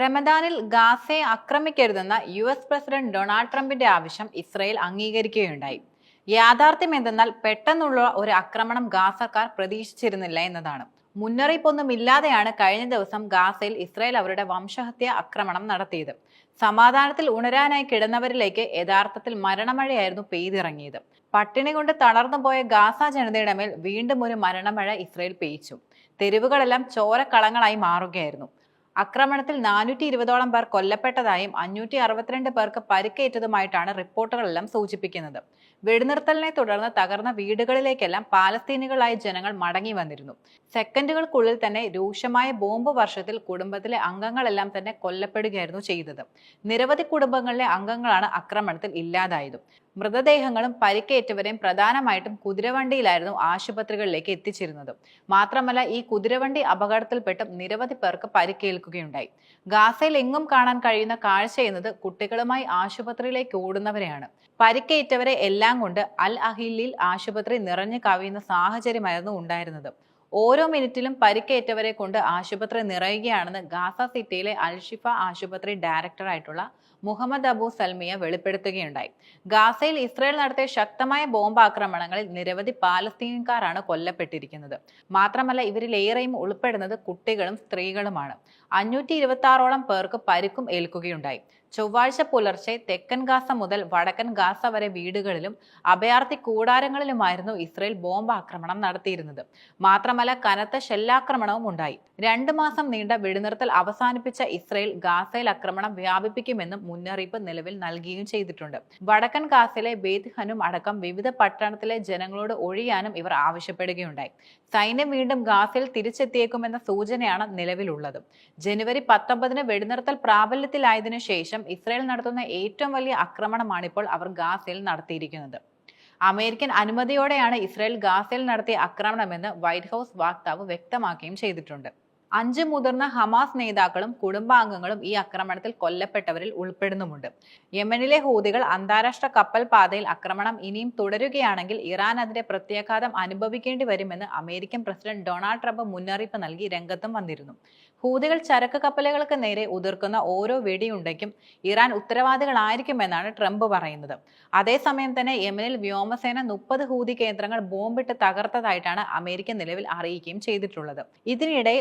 റമദാനിൽ ഗാസയെ ആക്രമിക്കരുതെന്ന യു എസ് പ്രസിഡന്റ് ഡൊണാൾഡ് ട്രംപിന്റെ ആവശ്യം ഇസ്രയേൽ അംഗീകരിക്കുകയുണ്ടായി. യാഥാർത്ഥ്യം എന്തെന്നാൽ പെട്ടെന്നുള്ള ഒരു ആക്രമണം ഗാസക്കാർ പ്രതീക്ഷിച്ചിരുന്നില്ല എന്നതാണ്. മുന്നറിയിപ്പൊന്നും ഇല്ലാതെയാണ് കഴിഞ്ഞ ദിവസം ഗാസയിൽ ഇസ്രായേൽ അവരുടെ വംശഹത്യ ആക്രമണം നടത്തിയത്. സമാധാനത്തിൽ ഉണരാനായി കിടന്നവരിലേക്ക് യഥാർത്ഥത്തിൽ മരണമഴയായിരുന്നു പെയ്തിറങ്ങിയത്. പട്ടിണി കൊണ്ട് തളർന്നുപോയ ഗാസ ജനതയുടെ മേൽ വീണ്ടും ഒരു മരണമഴ ഇസ്രായേൽ പെയ്ച്ചു. തെരുവുകളെല്ലാം ചോരക്കളങ്ങളായി മാറുകയായിരുന്നു. ആക്രമണത്തിൽ നാനൂറ്റി ഇരുപതോളം പേർ കൊല്ലപ്പെട്ടതായും അഞ്ഞൂറ്റി അറുപത്തിരണ്ട് പേർക്ക് പരിക്കേറ്റതുമായിട്ടാണ് റിപ്പോർട്ടുകളെല്ലാം സൂചിപ്പിക്കുന്നത്. വെടിനിർത്തലിനെ തുടർന്ന് തകർന്ന വീടുകളിലേക്കെല്ലാം പാലസ്തീനികളായ ജനങ്ങൾ മടങ്ങി വന്നിരുന്നു. സെക്കൻഡുകൾക്കുള്ളിൽ തന്നെ രൂക്ഷമായ ബോംബ് വർഷത്തിൽ കുടുംബത്തിലെ അംഗങ്ങളെല്ലാം തന്നെ കൊല്ലപ്പെടുകയായിരുന്നു ചെയ്തത്. നിരവധി കുടുംബങ്ങളിലെ അംഗങ്ങളാണ് ആക്രമണത്തിൽ ഇല്ലാതായത്. മൃതദേഹങ്ങളും പരിക്കേറ്റവരെയും പ്രധാനമായിട്ടും കുതിരവണ്ടിയിലായിരുന്നു ആശുപത്രികളിലേക്ക് എത്തിച്ചിരുന്നത്. മാത്രമല്ല ഈ കുതിരവണ്ടി അപകടത്തിൽപ്പെട്ടും നിരവധി പേർക്ക് പരിക്കേൽക്കുകയുണ്ടായി. ഗാസയിൽ എങ്ങും കാണാൻ കഴിയുന്ന കാഴ്ച എന്നത് കുട്ടികളുമായി ആശുപത്രിയിലേക്ക് ഓടുന്നവരെയാണ്. പരിക്കേറ്റവരെ എല്ലാം കൊണ്ട് അൽ അഹിലിൽ ആശുപത്രി നിറഞ്ഞു കവിയുന്ന സാഹചര്യമായിരുന്നു ഉണ്ടായിരുന്നത്. ഓരോ മിനിറ്റിലും പരിക്കേറ്റവരെ കൊണ്ട് ആശുപത്രി നിറയുകയാണെന്ന് ഗാസ സിറ്റിയിലെ അൽഷിഫ ആശുപത്രി ഡയറക്ടറായിട്ടുള്ള മുഹമ്മദ് അബു സൽമിയ വെളിപ്പെടുത്തുകയുണ്ടായി. ഗാസയിൽ ഇസ്രായേൽ നടത്തിയ ശക്തമായ ബോംബാക്രമണങ്ങളിൽ നിരവധി പാലസ്തീൻകാരാണ് കൊല്ലപ്പെട്ടിരിക്കുന്നത്. മാത്രമല്ല ഇവരിലേറെയും ഉൾപ്പെടുന്നത് കുട്ടികളും സ്ത്രീകളുമാണ്. അഞ്ഞൂറ്റി ഇരുപത്തി ആറോളം പേർക്ക് പരിക്കും ഏൽക്കുകയുണ്ടായി. ചൊവ്വാഴ്ച പുലർച്ചെ തെക്കൻ ഗാസ മുതൽ വടക്കൻ ഗാസ വരെ വീടുകളിലും അഭയാർത്ഥി കൂടാരങ്ങളിലുമായിരുന്നു ഇസ്രയേൽ ബോംബ് ആക്രമണം നടത്തിയിരുന്നത്. മാത്രമല്ല കനത്ത ഷെല്ലാക്രമണവും ഉണ്ടായി. രണ്ട് മാസം നീണ്ട വെടിനിർത്തൽ അവസാനിപ്പിച്ച ഇസ്രയേൽ ഗാസയിൽ ആക്രമണം വ്യാപിപ്പിക്കുമെന്നും മുന്നറിയിപ്പ് നിലവിൽ നൽകുകയും ചെയ്തിട്ടുണ്ട്. വടക്കൻ ഗാസയിലെ ബേത് ഹനും അടക്കം വിവിധ പട്ടണത്തിലെ ജനങ്ങളോട് ഒഴിയാനും ഇവർ ആവശ്യപ്പെടുകയുണ്ടായി. സൈന്യം വീണ്ടും ഗാസയിൽ തിരിച്ചെത്തിയേക്കുമെന്ന സൂചനയാണ് നിലവിലുള്ളത്. ജനുവരി പത്തൊമ്പതിന് വെടിനിർത്തൽ പ്രാബല്യത്തിലായതിനു ശേഷം ഇസ്രായേൽ നടത്തുന്ന ഏറ്റവും വലിയ ആക്രമണമാണ് ഇപ്പോൾ അവർ ഗാസയിൽ നടത്തിയിരിക്കുന്നത്. അമേരിക്കൻ അനുമതിയോടെയാണ് ഇസ്രായേൽ ഗാസയിൽ നടത്തിയ ആക്രമണമെന്ന് വൈറ്റ് ഹൗസ് വക്താവ് വ്യക്തമാക്കുകയും ചെയ്തിട്ടുണ്ട്. അഞ്ച് മുതിർന്ന ഹമാസ് നേതാക്കളും കുടുംബാംഗങ്ങളും ഈ ആക്രമണത്തിൽ കൊല്ലപ്പെട്ടവരിൽ ഉൾപ്പെടുന്നുമുണ്ട്. യമനിലെ ഹൂതികൾ അന്താരാഷ്ട്ര കപ്പൽ പാതയിൽ ആക്രമണം ഇനിയും തുടരുകയാണെങ്കിൽ ഇറാൻ അതിന്റെ പ്രത്യാഘാതം അനുഭവിക്കേണ്ടി വരുമെന്ന് അമേരിക്കൻ പ്രസിഡന്റ് ഡൊണാൾഡ് ട്രംപ് മുന്നറിയിപ്പ് നൽകി രംഗത്തും വന്നിരുന്നു. ഹൂതികൾ ചരക്ക് കപ്പലുകൾക്ക് നേരെ ഉതിർക്കുന്ന ഓരോ വെടിയുണ്ടയ്ക്കും ഇറാൻ ഉത്തരവാദികളായിരിക്കുമെന്നാണ് ട്രംപ് പറയുന്നത്. അതേസമയം തന്നെ യമനിൽ വ്യോമസേന മുപ്പത് ഹൂതി കേന്ദ്രങ്ങൾ ബോംബിട്ട് തകർത്തതായിട്ടാണ് അമേരിക്ക നിലവിൽ അറിയിക്കുകയും ചെയ്തിട്ടുള്ളത്. ഇതിനിടെ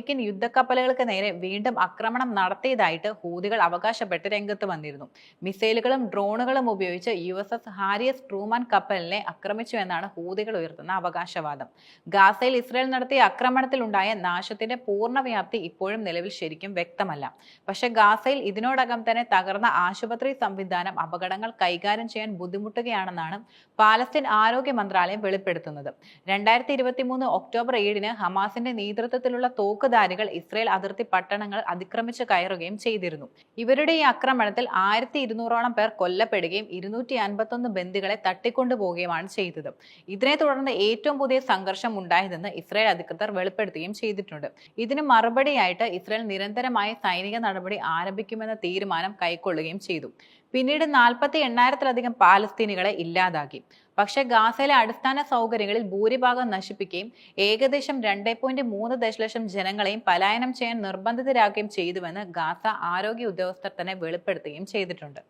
അമേരിക്കൻ യുദ്ധക്കപ്പലുകൾക്ക് നേരെ വീണ്ടും ആക്രമണം നടത്തിയതായിട്ട് ഹൂതികൾ അവകാശപ്പെട്ട് രംഗത്ത് വന്നിരുന്നു. മിസൈലുകളും ഡ്രോണുകളും ഉപയോഗിച്ച് U S S Harry S Truman കപ്പലിനെ ആക്രമിച്ചു എന്നാണ് ഹൂതികൾ ഉയർത്തുന്ന അവകാശവാദം. ഗാസയിൽ ഇസ്രായേൽ നടത്തിയ ആക്രമണത്തിൽ ഉണ്ടായ നാശത്തിന്റെ പൂർണവ്യാപ്തി ഇപ്പോഴും നിലവിൽ ശരിക്കും വ്യക്തമല്ല. പക്ഷെ ഗാസയിൽ ഇതിനോടകം തന്നെ തകർന്ന ആശുപത്രി സംവിധാനം അപകടങ്ങൾ കൈകാര്യം ചെയ്യാൻ ബുദ്ധിമുട്ടുകയാണെന്നാണ് പാലസ്തീൻ ആരോഗ്യ മന്ത്രാലയം വെളിപ്പെടുത്തുന്നത്. രണ്ടായിരത്തി ഇരുപത്തി മൂന്ന് ഒക്ടോബർ ഏഴിന് ഹമാസിന്റെ നേതൃത്വത്തിലുള്ള തോക്കുധാരികൾ ഇസ്രയേൽ അതിർത്തി പട്ടണങ്ങൾ അതിക്രമിച്ച് കയറുകയും ചെയ്തിരുന്നു. ഇവരുടെ ഈ ആക്രമണത്തിൽ ആയിരത്തി ഇരുന്നൂറോളം പേർ കൊല്ലപ്പെടുകയും ഇരുന്നൂറ്റി അൻപത്തൊന്ന് ബന്ദികളെ തട്ടിക്കൊണ്ടുപോവുകയുമാണ് ചെയ്തത്. ഇതിനെ തുടർന്ന് ഏറ്റവും പുതിയ സംഘർഷം ഉണ്ടായതെന്ന് ഇസ്രയേൽ അധികൃതർ വെളിപ്പെടുത്തുകയും ചെയ്തിട്ടുണ്ട്. ഇതിന് മറുപടിയായിട്ട് ഇസ്രയേൽ നിരന്തരമായ സൈനിക നടപടി ആരംഭിക്കുമെന്ന തീരുമാനം കൈക്കൊള്ളുകയും ചെയ്തു. പിന്നീട് നാൽപ്പത്തി എണ്ണായിരത്തിലധികം പാലസ്തീനികളെ ഇല്ലാതാക്കി. പക്ഷേ ഗാസയിലെ അടിസ്ഥാന സൗകര്യങ്ങളിൽ ഭൂരിഭാഗം നശിപ്പിക്കുകയും ഏകദേശം രണ്ടേ പോയിന്റ് മൂന്ന് ദശലക്ഷം ജനങ്ങളെയും പലായനം ചെയ്യാൻ നിർബന്ധിതരാക്കുകയും ചെയ്തുവെന്ന് ഗാസ ആരോഗ്യ ഉദ്യോഗസ്ഥർ തന്നെ വെളിപ്പെടുത്തുകയും ചെയ്തിട്ടുണ്ട്.